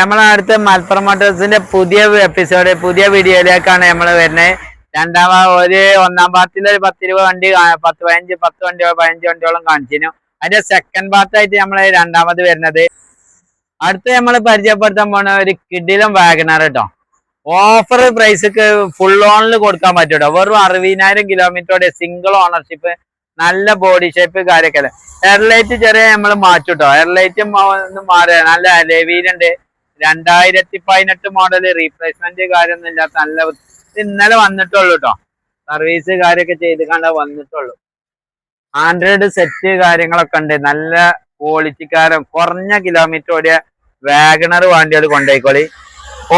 നമ്മളെ അടുത്ത മലപ്പുറം മോട്ടോഴ്സിന്റെ പുതിയ എപ്പിസോഡ് പുതിയ വീഡിയോയിലേക്കാണ് നമ്മൾ വരുന്നത്. രണ്ടാം ഒരു ഒന്നാം പാർട്ടിൽ ഒരു പത്തിരുപത് വണ്ടി പത്ത് പതിനഞ്ച് പത്ത് വണ്ടിയോ പതിനഞ്ച് വണ്ടിയോളം കാണിച്ചിരുന്നു. അതിന്റെ സെക്കൻഡ് പാർട്ടായിട്ട് നമ്മൾ രണ്ടാമത് വരുന്നത്. അടുത്ത് നമ്മൾ പരിചയപ്പെടുത്താൻ പോണ ഒരു കിഡിലും വാഗനർ കേട്ടോ ഓഫർ പ്രൈസ്ക്ക് ഫുൾ ഓണിൽ കൊടുക്കാൻ പറ്റൂട്ടോ. വെറും അറുപതിനായിരം കിലോമീറ്ററോടെ സിംഗിൾ ഓണർഷിപ്പ് നല്ല ബോഡി ഷേപ്പ് കാര്യമൊക്കെ എയർലൈറ്റ് ചെറിയ നമ്മൾ മാറ്റൂട്ടോ. എയർലൈറ്റ് ഒന്ന് മാറുക നല്ല ലെവിയിലുണ്ട് രണ്ടായിരത്തി പതിനെട്ട് മോഡൽ റീപ്ലേസ്മെന്റ് കാര്യമൊന്നും ഇല്ലാത്ത നല്ല ഇന്നലെ വന്നിട്ടുള്ളൂ കേട്ടോ സർവീസ് കാര്യമൊക്കെ ചെയ്ത് കണ്ട വന്നിട്ടുള്ളൂ. ആൻഡ്രോയിഡ് സെറ്റ് കാര്യങ്ങളൊക്കെ ഉണ്ട്. നല്ല ക്വാളിറ്റിക്കാരൻ കുറഞ്ഞ കിലോമീറ്റർ ഓടിയ വാഗണർ വണ്ടികൾ കൊണ്ടുപോയിക്കോളി.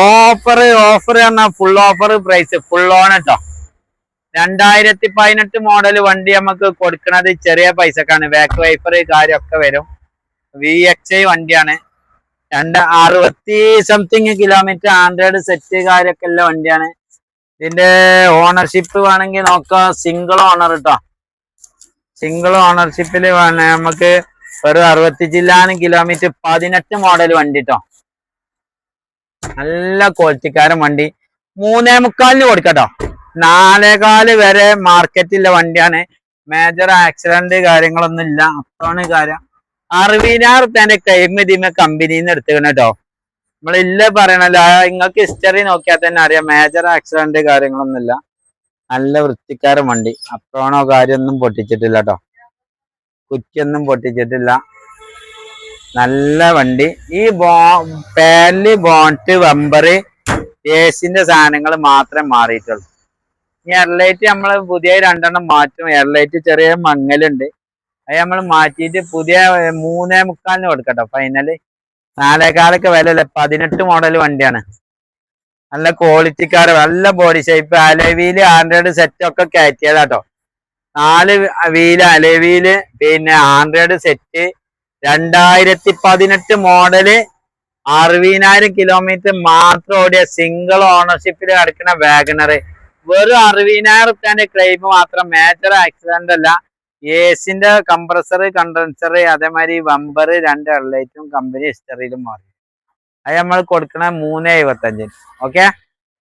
ഓഫർ ഓഫർ പറഞ്ഞാൽ full offer price full on കേട്ടോ രണ്ടായിരത്തി പതിനെട്ട് മോഡൽ വണ്ടി നമുക്ക് കൊടുക്കുന്നത് ചെറിയ പൈസക്കാണ്. ബാക്ക് വൈഫർ കാര്യമൊക്കെ വരും. വി എക്സ് ഐ വണ്ടിയാണ്. രണ്ട് അറുപത്തി സംതിങ് കിലോമീറ്റർ ആൻഡ്രോയിഡ് സെറ്റ് കാര്യമൊക്കെ ഉള്ള വണ്ടിയാണ്. ഇതിന്റെ ഓണർഷിപ്പ് വേണമെങ്കിൽ നോക്കാം. സിംഗിൾ ഓണർ കേട്ടോ സിംഗിൾ ഓണർഷിപ്പിൽ വേണേ നമുക്ക് ഒരു അറുപത്തി ജില്ലാണ് കിലോമീറ്റർ പതിനെട്ട് മോഡൽ വണ്ടി കേട്ടോ നല്ല ക്വാളിറ്റിക്കാരൻ വണ്ടി. മൂന്നേ മുക്കാലിന് കൊടുക്കട്ടോ. നാലേകാൽ വരെ മാർക്കറ്റിലെ വണ്ടിയാണ്. മേജർ ആക്സിഡന്റ് കാര്യങ്ങളൊന്നും ഇല്ല. അതാണ് കാര്യം. അറുപതിനായിരം റുപ്യന്റെ കൈമതിമ കമ്പനിയിൽ നിന്ന് കേട്ടോ നമ്മളില്ല പറയണല്ലോ. നിങ്ങൾക്ക് ഹിസ്റ്ററി നോക്കിയാൽ തന്നെ അറിയാം. മേജർ ആക്സിഡന്റ് കാര്യങ്ങളൊന്നുമില്ല നല്ല വൃത്തിക്കാരൻ വണ്ടി. അപ്രോണോ കാര്യമൊന്നും പൊട്ടിച്ചിട്ടില്ല കേട്ടോ കുറ്റിയൊന്നും പൊട്ടിച്ചിട്ടില്ല. നല്ല വണ്ടി. ഈ ബോ പാനൽ ബോണ്ട് വമ്പറ് ഏസിന്റെ സാധനങ്ങൾ മാത്രമേ മാറിയിട്ടുള്ളൂ. എയർലൈറ്റ് നമ്മൾ പുതിയ രണ്ടെണ്ണം മാറ്റും. എയർലൈറ്റ് ചെറിയ മങ്ങലുണ്ട്. അത് നമ്മൾ മാറ്റിയിട്ട് പുതിയ മൂന്നേ മുക്കാലിന് കൊടുക്കട്ടോ. ഫൈനൽ നാലേകാലൊക്കെ വില അല്ലേ പതിനെട്ട് മോഡൽ വണ്ടിയാണ്. നല്ല ക്വാളിറ്റിക്കാര് നല്ല body shape alloy wheel Android set ഒക്കെ കയറ്റിയതാട്ടോ. നാല് വീൽ അലവീൽ പിന്നെ ആൻഡ്രോയിഡ് സെറ്റ് രണ്ടായിരത്തി പതിനെട്ട് മോഡൽ അറുപതിനായിരം കിലോമീറ്റർ മാത്രം ഓടിയ സിംഗിൾ ഓണർഷിപ്പിൽ കിടക്കുന്ന വാഗണർ വെറും അറുപതിനായിരം റുപ്യാന്റെ ക്ലെയിം മാത്രം മേജർ ആക്സിഡന്റ് അല്ല. ഏസിന്റെ കംപ്രസർ കണ്ടൻസർ അതേമാതിരി വമ്പർ രണ്ട് ഹെഡ്ലൈറ്റും കമ്പനി ഹിസ്റ്ററിയിലും മാറി. അത് നമ്മൾ കൊടുക്കണ മൂന്ന് എഴുപത്തഞ്ചിന് ഓക്കെ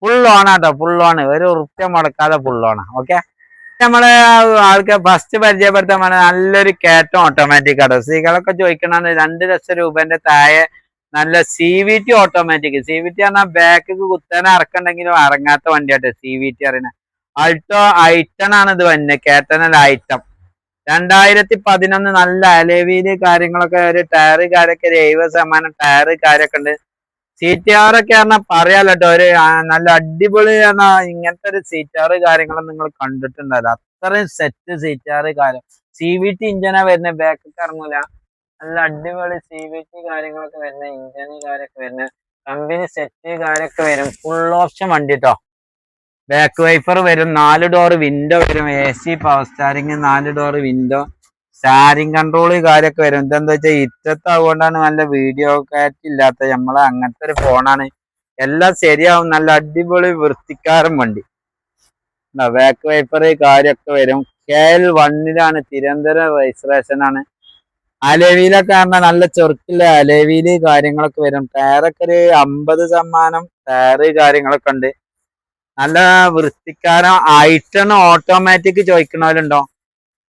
ഫുൾ ഓണാട്ടോ ഫുൾ ഓൺ ഒരു ഉറുപ്പ്യ മുടക്കാതെ ഫുൾ ഓണ ഓക്കെ നമ്മൾ ആൾക്ക് ഫസ്റ്റ് പരിചയപ്പെടുത്താൻ പറഞ്ഞ നല്ലൊരു കേറ്റം ഓട്ടോമാറ്റിക് ആട്ടോ സ്ത്രീകളൊക്കെ ചോദിക്കണമെന്ന് രണ്ട് ലക്ഷം രൂപന്റെ താഴെ നല്ല C V T automatic C V T പറഞ്ഞാൽ ബാക്ക് കുത്താൻ ഇറക്കണ്ടെങ്കിലും ഇറങ്ങാത്ത വണ്ടിയാട്ടെ സി വി ടി അറിയണ അൾട്ടോ ഐറ്റൺ ആണ് ഇത് വന്നെ കേട്ടനൽ ഐറ്റം രണ്ടായിരത്തി പതിനൊന്ന് നല്ല അലവിയിൽ കാര്യങ്ങളൊക്കെ ഒരു ടയറ് കാര്യമൊക്കെ ഒരു എഴുപത് ശതമാനം ടയറ് കാര്യമൊക്കെ ഉണ്ട്. സി ടി ആർ ഒക്കെ പറഞ്ഞാൽ പറയാലോ ട്ടോ ഒരു നല്ല അടിപൊളി പറഞ്ഞാൽ ഇങ്ങനത്തെ ഒരു സി ടി ആർ കാര്യങ്ങളൊന്നും നിങ്ങൾ കണ്ടിട്ടുണ്ടല്ലോ അത്രയും സെറ്റ് സി ടി ആർ കാര്യം. സി വി ടി ഇഞ്ചനാ വരുന്നത് ബാക്കൊക്കെ ഇറങ്ങൂല. നല്ല അടിപൊളി സി വി ടി കാര്യങ്ങളൊക്കെ വരുന്ന ഇഞ്ചന് കാര്യമൊക്കെ വരുന്ന കമ്പനി സെറ്റ് കാര്യമൊക്കെ വരും. ഫുൾ ഓപ്ഷൻ വണ്ടി കേട്ടോ ബാക്ക് വൈഫർ വരും നാല് ഡോർ വിൻഡോ വരും എ സി പവർ സ്റ്റാരിങ് നാല് ഡോർ വിൻഡോ സ്റ്റാരിങ് കൺട്രോൾ കാര്യമൊക്കെ വരും. ഇതെന്താ വെച്ചാൽ ഇറ്റത്താവുകൊണ്ടാണ് നല്ല വീഡിയോ കാറ്റ് ഇല്ലാത്ത നമ്മളെ അങ്ങനത്തെ ഒരു ഫോണാണ് എല്ലാം ശരിയാവും. നല്ല അടിപൊളി വൃത്തിക്കാരൻ വണ്ടി. ബാക്ക് വൈപ്പർ കാര്യമൊക്കെ വരും. കെ എൽ വണ്ണിലാണ് തിരുവനന്തപുരം രജിസ്ട്രേഷൻ ആണ്. അലവിയിലൊക്കെ പറഞ്ഞാൽ നല്ല ചെറുക്കില്ല? അലവിയിൽ കാര്യങ്ങളൊക്കെ വരും. ടയറൊക്കെ ഒരു അമ്പത് ശതമാനം ടയറ് കാര്യങ്ങളൊക്കെ ഉണ്ട്. നല്ല വൃത്തിക്കാരൻ ആയിട്ടാണ് automatic ചോദിക്കണവരുണ്ടോ?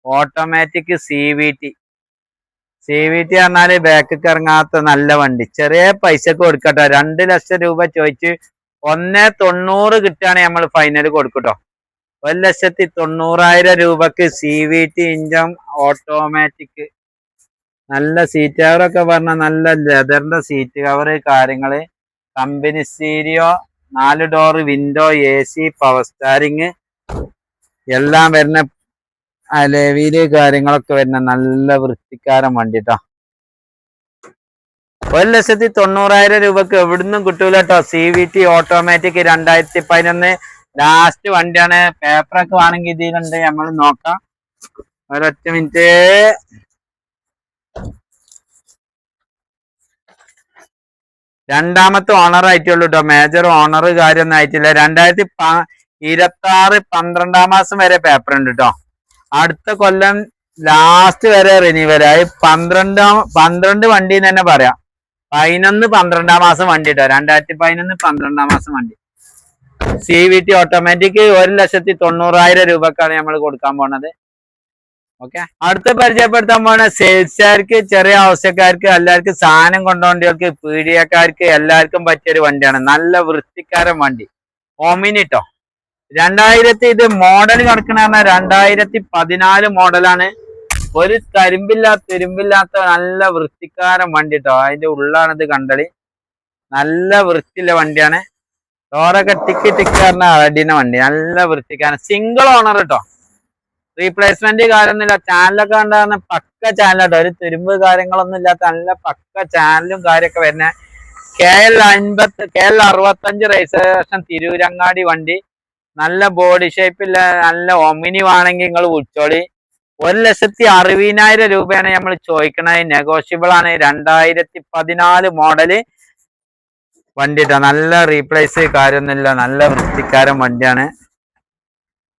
Automatic C V T C V T പറഞ്ഞാൽ ബാക്കിൽ ഇറങ്ങാത്ത നല്ല വണ്ടി. ചെറിയ പൈസക്ക് കൊടുക്കട്ടോ. രണ്ട് ലക്ഷം രൂപ ചോദിച്ച് ഒന്നേ തൊണ്ണൂറ് കിട്ടുകയാണെങ്കിൽ നമ്മൾ ഫൈനൽ കൊടുക്കട്ടോ. ഒരു ലക്ഷത്തി തൊണ്ണൂറായിരം രൂപക്ക് സി വി ടി ഇഞ്ചം ഓട്ടോമാറ്റിക് നല്ല സീറ്റ് കവറൊക്കെ പറഞ്ഞാൽ നല്ല ലെതറിന്റെ സീറ്റ് കവർ കാര്യങ്ങൾ. കമ്പനി സ്റ്റീരിയോ നാല് door window A C power steering എല്ലാം വരുന്ന അലവിൽ കാര്യങ്ങളൊക്കെ വരുന്ന നല്ല വൃത്തിക്കാരൻ വണ്ടിട്ടോ. ഒരു ലക്ഷത്തി തൊണ്ണൂറായിരം രൂപക്ക് എവിടുന്നും കിട്ടൂല കേട്ടോ സി വി ടി ഓട്ടോമാറ്റിക് രണ്ടായിരത്തി പതിനൊന്ന് ലാസ്റ്റ് വണ്ടിയാണ് പേപ്പറൊക്കെ വേണമെങ്കിൽ ഇതിലുണ്ട്. നമ്മൾ നോക്കാം. ഒരൊറ്റ മിനിറ്റ് രണ്ടാമത്തെ ഓണർ ആയിട്ടുള്ളൂ കേട്ടോ മേജർ ഓണർ കാര്യമൊന്നും ആയിട്ടില്ല. രണ്ടായിരത്തി ഇരുപത്തി ആറ് പന്ത്രണ്ടാം മാസം വരെ പേപ്പർ ഉണ്ട് കേട്ടോ അടുത്ത കൊല്ലം ലാസ്റ്റ് വരെ റിന്യൂവൽ ആയി പന്ത്രണ്ടാം പന്ത്രണ്ട് വണ്ടി എന്ന് തന്നെ പറയാം. പതിനൊന്ന് പന്ത്രണ്ടാം മാസം വണ്ടി കേട്ടോ രണ്ടായിരത്തി പതിനൊന്ന് പന്ത്രണ്ടാം മാസം വണ്ടി. സി വി ടി ഓട്ടോമാറ്റിക് ഒരു ലക്ഷത്തി തൊണ്ണൂറായിരം രൂപക്കാണ് നമ്മൾ കൊടുക്കാൻ പോണത്. ഓക്കെ അടുത്ത പരിചയപ്പെടുത്താൻ പോണ സെയിൽസുകാർക്ക് ചെറിയ ആവശ്യക്കാർക്ക് എല്ലാവർക്കും സാധനം കൊണ്ടുപോകേണ്ടവർക്ക് പീഡിയക്കാർക്ക് എല്ലാവർക്കും പറ്റിയ ഒരു വണ്ടിയാണ്. നല്ല വൃത്തിക്കാരൻ വണ്ടി. ഓമിനിട്ടോ രണ്ടായിരത്തി ഇത് മോഡൽ കിടക്കണ രണ്ടായിരത്തി പതിനാല് മോഡലാണ് ഒരു തരുമ്പില്ലാത്ത തുരുമ്പില്ലാത്ത നല്ല വൃത്തിക്കാരൻ വണ്ടി കേട്ടോ അതിന്റെ ഉള്ളാണ് ഇത് കണ്ടളി നല്ല വൃത്തിയുള്ള വണ്ടിയാണ്. ഡോറൊക്കെ ടിക്ക് ടിക്ക് അടിന വണ്ടി. നല്ല വൃത്തിക്കാരൻ. സിംഗിൾ ഓണർ കേട്ടോ റീപ്ലേസ്മെന്റ് കാര്യമൊന്നുമില്ല. ചാനലൊക്കെ ഉണ്ടാകുന്ന പക്ക ചാനലാട്ടോ ഒരു തുരുമ്പ് കാര്യങ്ങളൊന്നും ഇല്ലാത്ത നല്ല പക്ക ചാനലും കാര്യമൊക്കെ വരുന്ന. കെ എൽ അൻപത്തി കെ എൽ അറുപത്തഞ്ച് രജിസ്ട്രേഷൻ തിരൂരങ്ങാടി വണ്ടി. നല്ല ബോഡി ഷേപ്പില്ല നല്ല ഒമിനി വേണമെങ്കിൽ നിങ്ങൾ വിളിച്ചോളി. ഒരു ലക്ഷത്തി അറുപതിനായിരം രൂപയാണ് നമ്മൾ ചോദിക്കണത്. നെഗോഷ്യബിൾ ആണ്. രണ്ടായിരത്തി പതിനാല് മോഡൽ വണ്ടി ട്ടോ. നല്ല റീപ്ലേസ് കാര്യമൊന്നുമില്ല. നല്ല വൃത്തിക്കാരൻ വണ്ടിയാണ്.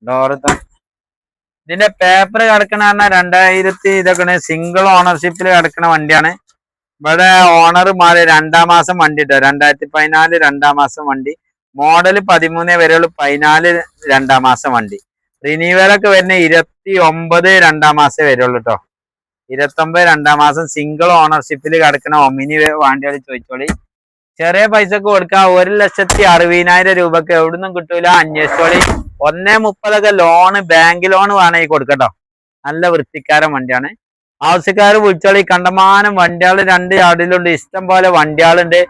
ഡോർ ഇതിന്റെ പേപ്പർ കിടക്കണ പറഞ്ഞാൽ രണ്ടായിരത്തി ഇതൊക്കെ സിംഗിൾ ഓണർഷിപ്പിൽ കിടക്കുന്ന വണ്ടിയാണ്. ഇവിടെ ഓണർ മാറി രണ്ടാം മാസം വണ്ടി ഇട്ടോ? രണ്ടായിരത്തി പതിനാല് രണ്ടാം മാസം വണ്ടി. മോഡൽ പതിമൂന്ന് വരെയുള്ളൂ. പതിനാല് രണ്ടാം മാസം വണ്ടി. റിന്യൂവലൊക്കെ വരുന്ന ഇരുപത്തി ഒമ്പത് രണ്ടാം മാസം വരുള്ളൂ കേട്ടോ ഇരുപത്തി ഒമ്പത് രണ്ടാം മാസം സിംഗിൾ ഓണർഷിപ്പിൽ കിടക്കുന്ന ഒമിനി വണ്ടികൾ ചോദിച്ചോളി. ചെറിയ പൈസക്ക് കൊടുക്കാം ഒരു ലക്ഷത്തി അറുപതിനായിരം രൂപക്ക് എവിടുന്നും കിട്ടൂല. അന്വേഷിച്ചോളി. ഒന്നേ മുപ്പതൊക്കെ ലോണ് ബാങ്ക് ലോൺ വേണമെങ്കിൽ കൊടുക്കട്ടോ. നല്ല വൃത്തിക്കാരൻ വണ്ടിയാണ്. ആവശ്യക്കാർ വിളിച്ചോളി കണ്ടമാനം വണ്ടികൾ രണ്ട് യാർഡിലുണ്ട് ഇഷ്ടം പോലെ വണ്ടികളുണ്ട്.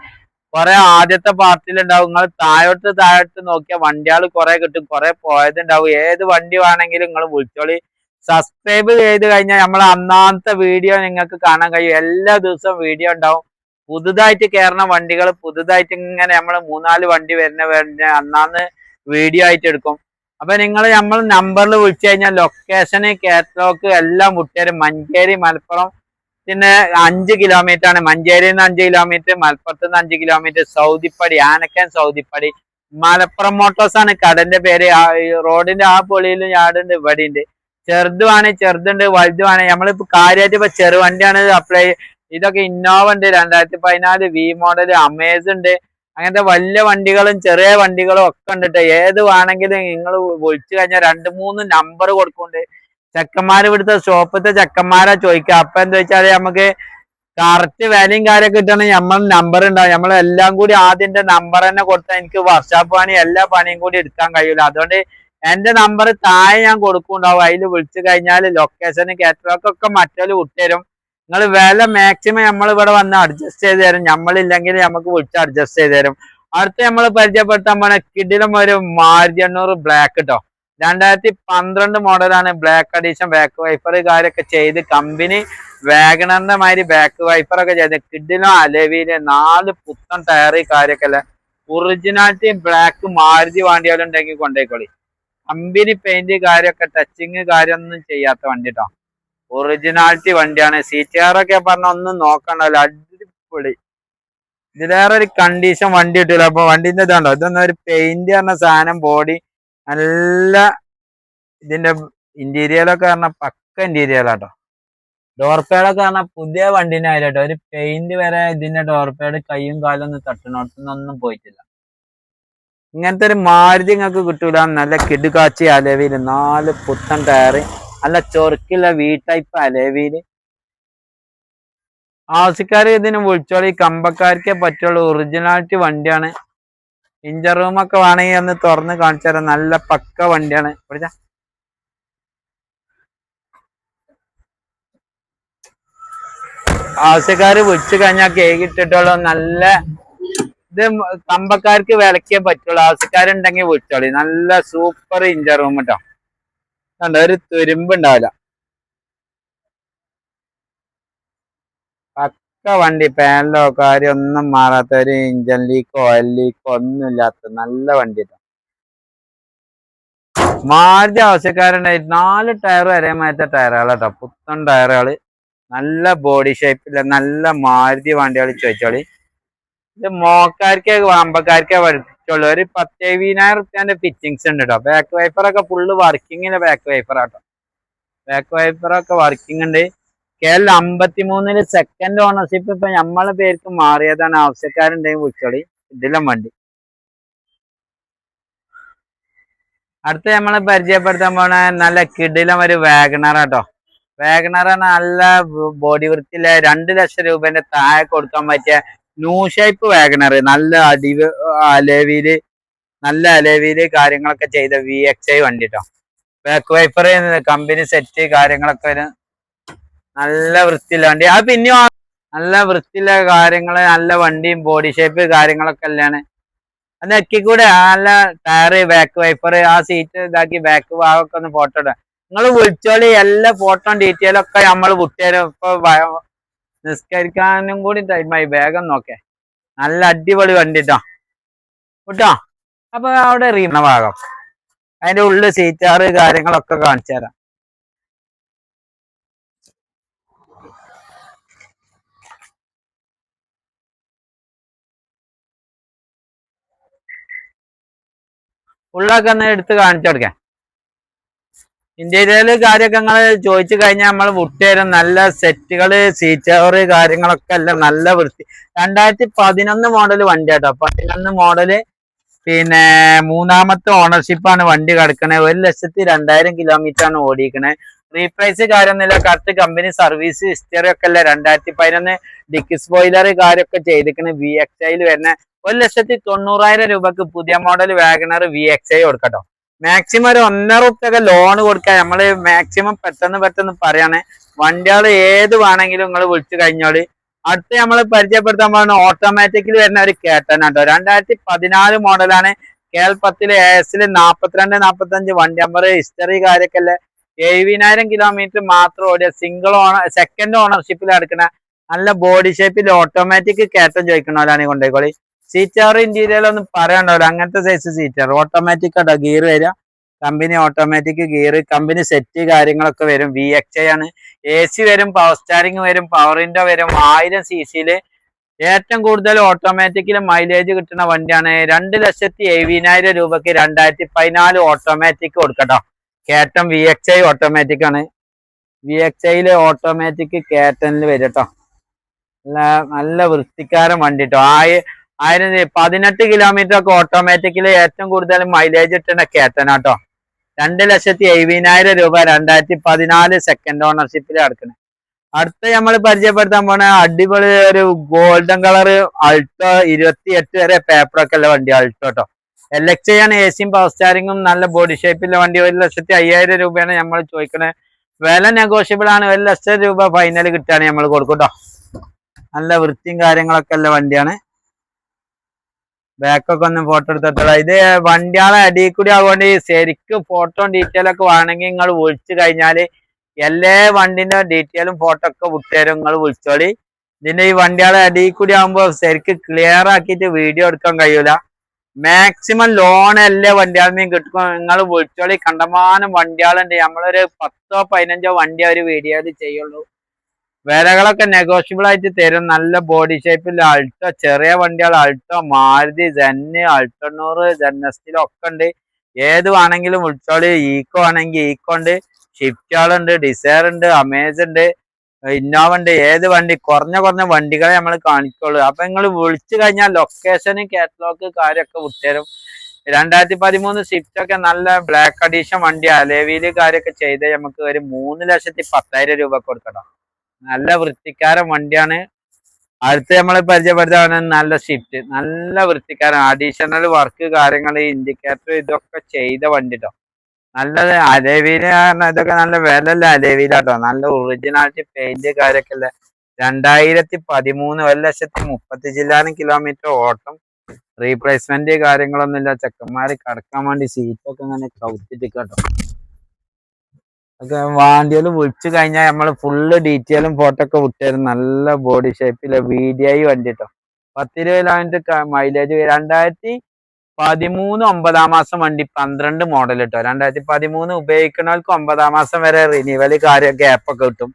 കുറെ ആദ്യത്തെ പാർട്ടിയിലുണ്ടാവും നിങ്ങൾ താഴോട്ട് താഴോട്ട് നോക്കിയാൽ വണ്ടികൾ കുറെ കിട്ടും. കുറെ പോയതുണ്ടാവും ഏത് വണ്ടി വേണമെങ്കിലും നിങ്ങൾ വിളിച്ചോളി. സബ്സ്ക്രൈബ് ചെയ്ത് കഴിഞ്ഞാൽ നമ്മൾ അന്നാമത്തെ വീഡിയോ നിങ്ങൾക്ക് കാണാൻ കഴിയും. എല്ലാ ദിവസവും വീഡിയോ ഉണ്ടാവും. പുതുതായിട്ട് കയറുന്ന വണ്ടികൾ പുതുതായിട്ട് ഇങ്ങനെ നമ്മൾ മൂന്നാൽ വണ്ടി വരുന്ന വരുന്ന അന്നാന്ന് വീഡിയോ ആയിട്ട് എടുക്കും. അപ്പൊ നിങ്ങൾ നമ്മൾ നമ്പറിൽ വിളിച്ചു കഴിഞ്ഞാൽ ലൊക്കേഷന് കാറ്റലോഗ് എല്ലാം വിട്ടുതരും മഞ്ചേരി മലപ്പുറം പിന്നെ അഞ്ച് കിലോമീറ്റർ ആണ്. മഞ്ചേരി നിന്ന് അഞ്ച് കിലോമീറ്റർ മലപ്പുറത്ത് നിന്ന് അഞ്ച് കിലോമീറ്റർ സൗദിപ്പടി ആനക്കൻ സൗദിപ്പടി. മലപ്പുറം മോട്ടോഴ്സ് ആണ്. കടന്റെ പേര് റോഡിന്റെ ആ പൊളിയിലും യാടുണ്ട് ഇവിടെ ഉണ്ട് ചെറുതുമാണ് ചെറുതുണ്ട് വലുതുമാണ് നമ്മളിപ്പോ കാര്യമായിട്ട് ഇപ്പൊ ചെറുവണ്ടിയാണ് അപ്ലൈ ഇതൊക്കെ ഇന്നോവ ഉണ്ട്. രണ്ടായിരത്തി പതിനാല് വി മോഡൽ അമേസ് ഉണ്ട്. അങ്ങനത്തെ വലിയ വണ്ടികളും ചെറിയ വണ്ടികളും ഒക്കെ ഉണ്ടിട്ട് ട്ടോ ഏത് വേണമെങ്കിലും നിങ്ങൾ വിളിച്ചു കഴിഞ്ഞാൽ രണ്ട് മൂന്ന് നമ്പർ കൊടുക്കുന്നുണ്ട് ചെക്കന്മാർ ഇവിടുത്തെ ഷോപ്പത്തെ ചെക്കന്മാരാ ചോദിക്കുക. അപ്പൊ എന്താ വെച്ചാൽ നമുക്ക് കറക്റ്റ് വിലയും കാര്യമൊക്കെ കിട്ടണമെങ്കിൽ നമ്മൾ നമ്പർ ഉണ്ടാവും. നമ്മൾ എല്ലാം കൂടി ആദ്യം നമ്പർ തന്നെ കൊടുത്താൽ എനിക്ക് വർഷാപ്പ് പണി എല്ലാ പണിയും കൂടി എടുക്കാൻ കഴിയില്ല അതുകൊണ്ട് എന്റെ നമ്പർ താഴെ ഞാൻ കൊടുക്കുന്നുണ്ടാവും. അതിൽ വിളിച്ചു കഴിഞ്ഞാൽ ലൊക്കേഷന് കാറ്റലോഗ് ഒക്കെ മറ്റൊരു വിട്ടുതരും. നിങ്ങൾ വില മാക്സിമം നമ്മൾ ഇവിടെ വന്ന് അഡ്ജസ്റ്റ് ചെയ്ത് തരും. നമ്മളില്ലെങ്കിൽ നമുക്ക് വിളിച്ച് അഡ്ജസ്റ്റ് ചെയ്ത് തരും. അടുത്ത നമ്മൾ പരിചയപ്പെടുത്താൻ പോണ കിഡിലും ഒരു മാരുതി എണ്ണൂറ് ബ്ലാക്ക് കേട്ടോ രണ്ടായിരത്തി പന്ത്രണ്ട് മോഡലാണ് ബ്ലാക്ക് അഡീഷൻ ബാക്ക് വൈപ്പർ കാര്യമൊക്കെ ചെയ്ത് കമ്പനി വാഗണറിന്റെ മാതിരി ബാക്ക് വൈപ്പറൊക്കെ ചെയ്ത് കിഡിലും അലവിയിൽ നാല് പുത്തൻ ടയറി കാര്യമൊക്കെ അല്ലേ? ഒറിജിനാലിറ്റി ബ്ലാക്ക് മാരുതി വണ്ടിയാലുണ്ടെങ്കിൽ കൊണ്ടേക്കോളി കമ്പനി പെയിന്റ് കാര്യമൊക്കെ ടച്ചിങ് കാര്യമൊന്നും ചെയ്യാത്ത വണ്ടി കേട്ടോ ഒറിജിനാലിറ്റി വണ്ടിയാണ്. ഒക്കെ പറഞ്ഞ ഒന്നും നോക്കണ്ടല്ലോ. അടിപൊളി. ഇതിലേറെ ഒരു കണ്ടീഷൻ വണ്ടി കിട്ടില്ല അപ്പൊ വണ്ടിന്റെ ഇതുണ്ടോ? ഇതൊന്നും ഒരു പെയിന്റ് പറഞ്ഞ സാധനം ബോഡി നല്ല ഇതിന്റെ ഇന്റീരിയലൊക്കെ പറഞ്ഞ പക്ക ഇന്റീരിയലാട്ടോ ഡോർപേഡൊക്കെ പറഞ്ഞാൽ പുതിയ വണ്ടിന്റെ ആയിട്ടോ ഒരു പെയിന്റ് വരെ ഇതിന്റെ ഡോർപേഡ് കൈയും കാലും ഒന്നും തട്ടണോടത്തൊന്നും പോയിട്ടില്ല. ഇങ്ങനത്തെ ഒരു മാരുതി നിങ്ങൾക്ക് കിട്ടൂല. നല്ല കിടുകാച്ചി അലവിൽ നാല് പുത്തൻ ടയറ് നല്ല ചൊറുക്കില്ല വി ടൈപ്പ് അലവിൽ ആവശ്യക്കാർ ഇതിന് വിളിച്ചോളി. കമ്പക്കാർക്കേ പറ്റുള്ളൂ. ഒറിജിനാലിറ്റി വണ്ടിയാണ്. ഇഞ്ചർ റൂമൊക്കെ വേണമെങ്കിൽ ഒന്ന് തുറന്ന് കാണിച്ചു തരാം. നല്ല പക്ക വണ്ടിയാണ്. പഠിച്ച ആവശ്യക്കാര് വിളിച്ചു കഴിഞ്ഞാൽ കേക്ക് ഇട്ടിട്ടുള്ളൂ. നല്ല ഇത് കമ്പക്കാർക്ക് വിലക്കേ പറ്റുള്ളൂ. ആവശ്യക്കാരുണ്ടെങ്കിൽ വിളിച്ചോളി. നല്ല സൂപ്പർ ഇഞ്ചർ റൂം കേട്ടോ കണ്ടോ ഒരു തുരുമ്പ് ഉണ്ടാവില്ല പക്ക വണ്ടി പാനലോ കാര്യം ഒന്നും മാറാത്ത ഒരു ഇഞ്ചൻ ലീക്കോ ഓയിൽ ലീക്കോ ഒന്നും ഇല്ലാത്ത നല്ല വണ്ടി മാർജ് ആവശ്യക്കാരുണ്ടായിട്ട് ആവശ്യക്കാരുണ്ടായി നാല് ടയർ വരെ മാറ്റ ടയറുകളാട്ടോ പുത്തൻ ടയറുകൾ നല്ല ബോഡി ഷേപ്പില്ല നല്ല മാരുതി വണ്ടികൾ ചോദിച്ചോളി. ഇത് മോക്കാർക്ക് വാമ്പക്കാർക്ക് പഠിച്ചുള്ളൂ ഒരു പത്തേവിനായിരം റുപ്യാന്റെ ഫിറ്റിങ്സ് ഉണ്ട് കേട്ടോ ബാക്ക് വൈപ്പർ ഒക്കെ ഫുള്ള് വർക്കിങ്ങിന്റെ ബാക്ക് വൈപ്പർ ആട്ടോ. ബാക്ക് വൈപ്പർ ഒക്കെ വർക്കിംഗ് ഉണ്ട്. കെ എൽ അമ്പത്തിമൂന്നിൽ സെക്കൻഡ് ഓണർഷിപ്പ് ഇപ്പൊ നമ്മളെ പേർക്ക് മാറിയതാണ് ആവശ്യക്കാരുണ്ടെങ്കിൽ വിളിച്ചോളി. ഇതിലും വണ്ടി. അടുത്ത നമ്മളെ പരിചയപ്പെടുത്താൻ പോണ നല്ല കിടിലം ഒരു വാഗണർ കേട്ടോ വാഗണർ നല്ല ബോഡി വൃത്തിയിലെ രണ്ട് ലക്ഷം രൂപന്റെ താഴെ കൊടുക്കാൻ പറ്റിയ ന്യൂ ഷേപ്പ് വാഗണർ നല്ല അടിവ് അലവിൽ നല്ല അലവിൽ കാര്യങ്ങളൊക്കെ ചെയ്ത വി എക്സ് ഐ വണ്ടി കേട്ടോ ബാക്ക് വൈപ്പർ കമ്പനി സെറ്റ് കാര്യങ്ങളൊക്കെ വരും നല്ല വൃത്തിയുള്ള വണ്ടി. അത് പിന്നെ നല്ല വൃത്തിയുള്ള കാര്യങ്ങൾ നല്ല വണ്ടിയും ബോഡി ഷേപ്പ് കാര്യങ്ങളൊക്കെ അല്ലാണ് അത് നെക്കിക്കൂടെ നല്ല ടയറ് ബാക്ക് വൈപ്പർ ആ സീറ്റ് ഇതാക്കി ബാക്ക് ഭാഗമൊക്കെ ഒന്ന് ഫോട്ടോ ഇടാം നിങ്ങൾ വിളിച്ചോളി എല്ലാ ഫോട്ടോ ഡീറ്റെയിലൊക്കെ നമ്മൾ വിട്ടുതരും ഇപ്പൊ നിസ്കരിക്കാനും കൂടി ടൈമായി വേഗം നോക്കേ. നല്ല അടിപൊളി വണ്ടിട്ടോ കേട്ടോ അപ്പൊ അവിടെ റീമ ഭാഗം. അതിന്റെ ഉള്ളിൽ സീറ്റാറ് കാര്യങ്ങളൊക്കെ കാണിച്ചു തരാം. ഉള്ളൊക്കെ ഒന്ന് എടുത്ത് കാണിച്ചു കൊടുക്കാം. ഇന്ത്യയിലെ കാര്യമൊക്കെ നിങ്ങൾ ചോദിച്ചു കഴിഞ്ഞാൽ നമ്മൾ വിട്ടുതരും നല്ല സെറ്റുകൾ സീറ്ററ് കാര്യങ്ങളൊക്കെ അല്ല നല്ല വൃത്തി. രണ്ടായിരത്തി പതിനൊന്ന് മോഡൽ വണ്ടി കേട്ടോ പതിനൊന്ന് മോഡൽ പിന്നെ മൂന്നാമത്തെ ഓണർഷിപ്പാണ് വണ്ടി കിടക്കണേ. ഒരു ലക്ഷത്തി രണ്ടായിരം കിലോമീറ്റർ ആണ് ഓടിക്കണേ. റീപ്രൈസ് കാര്യമൊന്നുമില്ല. കറക്റ്റ് കമ്പനി സർവീസ് ഹിസ്റ്ററി ഒക്കെ അല്ല? രണ്ടായിരത്തി പതിനൊന്ന് ഡിക്കി സ്പോയിലർ കാര്യമൊക്കെ ചെയ്തിരിക്കണേ വി എക്സ് ഐയിൽ വരുന്ന ഒരു ലക്ഷത്തി തൊണ്ണൂറായിരം രൂപക്ക് പുതിയ model WagonR V X I കൊടുക്കട്ടോ. മാക്സിമം ഒരു ഒന്നര റുപ്യൊക്കെ ലോൺ കൊടുക്കാൻ നമ്മൾ മാക്സിമം പെട്ടെന്ന് പെട്ടെന്ന് പറയാണ്. വണ്ടികൾ ഏത് വേണമെങ്കിലും നിങ്ങൾ വിളിച്ചു കഴിഞ്ഞോളി അടുത്ത് നമ്മൾ പരിചയപ്പെടുത്താൻ പോകുന്ന ഓട്ടോമാറ്റിക്കലി വരുന്ന ഒരു കേട്ടൻ കേട്ടോ രണ്ടായിരത്തി പതിനാല് മോഡലാണ് കേൾപ്പത്തിൽ എസിൽ നാപ്പത്തിരണ്ട് നാപ്പത്തഞ്ച് വണ്ടി നമ്പർ ഹിസ്റ്ററി കാര്യമൊക്കെ അല്ലേ എഴുപതിനായിരം കിലോമീറ്റർ മാത്രം ഓടിയ സിംഗിൾ ഓണർ സെക്കൻഡ് ഓണർഷിപ്പിൽ എടുക്കുന്ന നല്ല ബോഡി ഷേപ്പിൽ ഓട്ടോമാറ്റിക് കയറ്റം ചോദിക്കണോലാണ് കൊണ്ടേക്കോളി സീറ്റാർ ഇന്റീരിയർ ഒന്നും പറയാണ്ടാവില്ല അങ്ങനത്തെ സൈസ് സീറ്റാർ ഓട്ടോമാറ്റിക് ആട്ടോ ഗിയർ വരിക. Company automatic gear company set കാര്യങ്ങളൊക്കെ വരും. വി എക്സ് ഐ ആണ്. എ സി വരും പവർ സ്റ്റാരിങ് വരും പവർ വിൻഡോ വരും ആയിരം സി സിയിൽ ഏറ്റവും കൂടുതൽ ഓട്ടോമാറ്റിക്കിൽ മൈലേജ് കിട്ടുന്ന വണ്ടിയാണ് രണ്ട് ലക്ഷത്തി എഴുപതിനായിരം രൂപക്ക് രണ്ടായിരത്തി പതിനാല് ഓട്ടോമാറ്റിക് കൊടുക്കട്ടോ. കേട്ടം വി എക്സ് ഐ ഓട്ടോമാറ്റിക് ആണ്. വി എക്സ് ഐയിൽ ഓട്ടോമാറ്റിക് കേട്ടനിൽ വരും കേട്ടോ നല്ല നല്ല വൃത്തിക്കാരൻ വണ്ടി കേട്ടോ ആയി ആയിരം പതിനെട്ട് കിലോമീറ്റർ ഒക്കെ ഓട്ടോമാറ്റിക്കലി ഏറ്റവും കൂടുതൽ മൈലേജ് കിട്ടുന്ന കേട്ടനാട്ടോ രണ്ട് ലക്ഷത്തി എഴുപതിനായിരം രൂപ രണ്ടായിരത്തി പതിനാല് സെക്കൻഡ് ഓണർഷിപ്പിൽ അടക്കണേ അടുത്ത നമ്മൾ പരിചയപ്പെടുത്താൻ പോണ അടിപൊളി ഒരു ഗോൾഡൻ കളർ അൾട്ടോ ഇരുപത്തി എട്ട് വരെ പേപ്പറൊക്കെ ഉള്ള വണ്ടി അൾട്ടോ കേട്ടോ എൽ എക്സ് ആണ് പവർ സ്റ്റാരിങ്ങും നല്ല ബോഡി ഷേപ്പിലുള്ള വണ്ടി. ഒരു ലക്ഷത്തി അയ്യായിരം രൂപയാണ് നമ്മൾ ചോദിക്കുന്നത് വില നെഗോഷ്യബിൾ ആണ്. ഒരു ലക്ഷം രൂപ ഫൈനൽ കിട്ടുകയാണ് നമ്മൾ കൊടുക്കും നല്ല വൃത്തിയും കാര്യങ്ങളൊക്കെ ഉള്ള വണ്ടിയാണ്. ബാക്കൊക്കെ ഒന്ന് ഫോട്ടോ എടുത്തിട്ടുള്ള ഇത് വണ്ടിയാളെ അടിയിൽ കൂടി ആവുകൊണ്ട് ശരിക്കും ഫോട്ടോ ഡീറ്റെയിൽ ഒക്കെ വേണമെങ്കിൽ നിങ്ങൾ വിളിച്ചു കഴിഞ്ഞാൽ എല്ലാ വണ്ടിന്റെ ഡീറ്റെയിലും ഫോട്ടോ ഒക്കെ വിട്ടുതരും നിങ്ങൾ വിളിച്ചോളി. ഇതിന്റെ ഈ വണ്ടിയാളെ അടിയിൽ കൂടി ആകുമ്പോൾ ശരിക്കും ക്ലിയർ ആക്കിയിട്ട് വീഡിയോ എടുക്കാൻ കഴിയൂല. മാക്സിമം ലോൺ എല്ലാ വണ്ടിയാളിനെയും കിട്ടും. നിങ്ങൾ വിളിച്ചോളി. കണ്ടമാനം വണ്ടിയാളുണ്ട്. നമ്മളൊരു പത്തോ പതിനഞ്ചോ വണ്ടി ഒരു വീഡിയോയിൽ ചെയ്യുള്ളൂ. വിലകളൊക്കെ നെഗോഷ്യബിൾ ആയിട്ട് തരും. നല്ല ബോഡി ഷേപ്പിൽ അൾട്ടോ ചെറിയ വണ്ടികൾ അൾട്ടോ മാരുതി ജെന്ന് അൾട്ടണ്ണൂറ് ജെന്നസ്റ്റിൽ ഒക്കെ ഉണ്ട്. ഏത് വേണമെങ്കിലും വിളിച്ചോളി. ഈക്കോ ആണെങ്കിൽ ഈക്കോ ഉണ്ട്. ഷിഫ്റ്റുകളുണ്ട് ഡിസയർ ഉണ്ട് അമേസ് ഉണ്ട് ഇന്നോവ ഉണ്ട് ഏത് വണ്ടി കുറഞ്ഞ കുറഞ്ഞ വണ്ടികളെ നമ്മൾ കാണിക്കുള്ളൂ. അപ്പൊ നിങ്ങൾ വിളിച്ചു കഴിഞ്ഞാൽ ലൊക്കേഷന് കാറ്റലോഗ് കാര്യമൊക്കെ വിട്ടുതരും. രണ്ടായിരത്തി പതിമൂന്ന് സ്വിഫ്റ്റ് ഒക്കെ നല്ല ബ്ലാക്ക് അഡീഷൻ വണ്ടി അലേവിയിൽ കാര്യമൊക്കെ ചെയ്ത് നമുക്ക് ഒരു മൂന്ന് ലക്ഷത്തി പത്തായിരം രൂപ കൊടുക്കണം. നല്ല വൃത്തിക്കാരൻ വണ്ടിയാണ്. അടുത്ത് നമ്മൾ പരിചയപ്പെടുത്താണ് നല്ല ഷിഫ്റ്റ് നല്ല വൃത്തിക്കാരൻ. അഡീഷണൽ വർക്ക് കാര്യങ്ങൾ ഇൻഡിക്കേറ്റർ ഇതൊക്കെ ചെയ്ത വണ്ടി നല്ല അലേവിയിൽ കാരണം ഇതൊക്കെ നല്ല വിലല്ല അലേവിയിലാട്ടോ നല്ല ഒറിജിനാലിറ്റി പെയിന്റ് കാര്യമൊക്കെ അല്ലേ രണ്ടായിരത്തി പതിമൂന്ന് ഒരു ലക്ഷത്തി മുപ്പത്തി ചില്ലാനും കിലോമീറ്റർ ഓട്ടം. റീപ്ലേസ്മെന്റ് കാര്യങ്ങളൊന്നുമില്ല. ചെക്കന്മാര് കടക്കാൻ വേണ്ടി സീറ്റൊക്കെ ഇങ്ങനെ കൗത്തിട്ട് കേട്ടോ ഒക്കെ വാണ്ടിയിൽ വിളിച്ചു കഴിഞ്ഞാൽ നമ്മൾ ഫുള്ള് ഡീറ്റെയിലും ഫോട്ടോ ഒക്കെ വിട്ടുതരും നല്ല ബോഡി ഷേപ്പിലെ വീഡിയോ വണ്ടി കേട്ടോ പത്തിരുപത് കിലോമീറ്റർ മൈലേജ് രണ്ടായിരത്തി പതിമൂന്ന് ഒമ്പതാം മാസം വണ്ടി പന്ത്രണ്ട് മോഡൽ കേട്ടോ രണ്ടായിരത്തി പതിമൂന്ന് ഉപയോഗിക്കുന്നവർക്ക് ഒമ്പതാം മാസം വരെ റിന്യൂവൽ കാര്യം ഗ്യാപ്പ് ഒക്കെ കിട്ടും.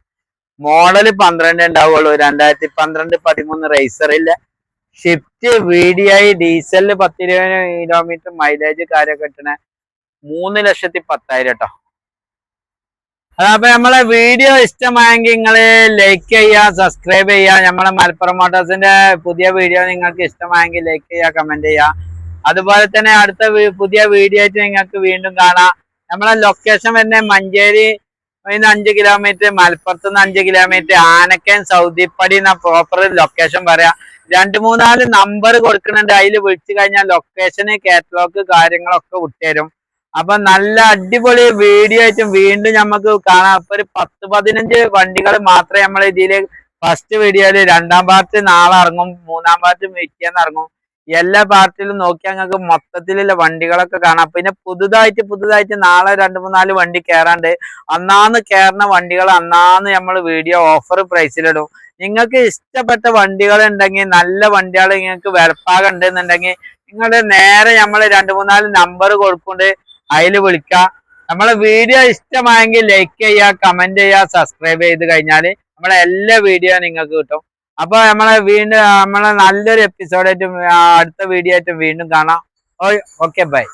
മോഡൽ പന്ത്രണ്ട് ഉണ്ടാവുള്ളൂ. രണ്ടായിരത്തി പന്ത്രണ്ട് പതിമൂന്ന് റേസറില്ല ഷിഫ്റ്റ് വി ഡി ഐ ഡീസലിൽ പത്തിരുപത് കിലോമീറ്റർ മൈലേജ് കാര്യമൊക്കെ കിട്ടണ മൂന്ന് ലക്ഷത്തി പത്തായിരം കേട്ടോ അതപ്പൊ നമ്മളെ വീഡിയോ ഇഷ്ടമായെങ്കിൽ നിങ്ങൾ ലൈക്ക് ചെയ്യുക സബ്സ്ക്രൈബ് ചെയ്യുക. നമ്മളെ മലപ്പുറം മോട്ടോഴ്സിന്റെ പുതിയ വീഡിയോ നിങ്ങൾക്ക് ഇഷ്ടമായെങ്കിൽ ലൈക്ക് ചെയ്യുക കമന്റ് ചെയ്യുക. അതുപോലെ തന്നെ അടുത്ത പുതിയ വീഡിയോ ആയിട്ട് നിങ്ങൾക്ക് വീണ്ടും കാണാം. നമ്മളെ ലൊക്കേഷൻ വരുന്നത് മഞ്ചേരി നിന്ന് അഞ്ച് കിലോമീറ്റർ മലപ്പുറത്ത് നിന്ന് അഞ്ച് കിലോമീറ്റർ ആനക്കൻ സൗദിപ്പടി എന്ന പ്രോപ്പർ ലൊക്കേഷൻ പറയാം. രണ്ട് മൂന്നാൽ നമ്പർ കൊടുക്കുന്നുണ്ട്. അതിൽ വിളിച്ചു കഴിഞ്ഞാൽ ലൊക്കേഷന് കാറ്റലോഗ് കാര്യങ്ങളൊക്കെ വിട്ടുതരും. അപ്പൊ നല്ല അടിപൊളി വീഡിയോ ആയിട്ടും വീണ്ടും നമുക്ക് കാണാം. അപ്പൊ ഒരു പത്ത് പതിനഞ്ച് വണ്ടികൾ മാത്രമേ നമ്മൾ ഇതിൽ ഫസ്റ്റ് വീഡിയോയിൽ രണ്ടാം പാർട്ട് നാളെ ഇറങ്ങും മൂന്നാം പാർട്ട് പിറ്റേന്ന് ഇറങ്ങും. എല്ലാ പാർട്ടിലും നോക്കിയാൽ ഞങ്ങൾക്ക് മൊത്തത്തിലുള്ള വണ്ടികളൊക്കെ കാണാം. പിന്നെ പുതുതായിട്ട് പുതുതായിട്ട് നാളെ രണ്ട് മൂന്നാൽ വണ്ടി കയറാണ്ട് അന്നാന്ന് കയറുന്ന വണ്ടികൾ അന്നാന്ന് നമ്മൾ വീഡിയോ ഓഫർ പ്രൈസിലിടും നിങ്ങൾക്ക് ഇഷ്ടപ്പെട്ട വണ്ടികൾ ഉണ്ടെങ്കിൽ നല്ല വണ്ടികൾ നിങ്ങൾക്ക് വെറുപ്പാകം ഉണ്ടെന്നുണ്ടെങ്കിൽ നിങ്ങളുടെ നേരെ നമ്മൾ രണ്ട് മൂന്നാൽ നമ്പർ കൊടുക്കൊണ്ട് അതിൽ വിളിക്ക. നമ്മളെ വീഡിയോ ഇഷ്ടമായെങ്കിൽ ലൈക്ക് ചെയ്യുക കമന്റ് ചെയ്യുക സബ്സ്ക്രൈബ് ചെയ്ത് കഴിഞ്ഞാൽ നമ്മളെ എല്ലാ വീഡിയോ നിങ്ങൾക്ക് കിട്ടും. അപ്പൊ നമ്മളെ വീണ്ടും നമ്മളെ നല്ലൊരു എപ്പിസോഡായിട്ടും അടുത്ത വീഡിയോ ആയിട്ടും വീണ്ടും കാണാം. Okay bye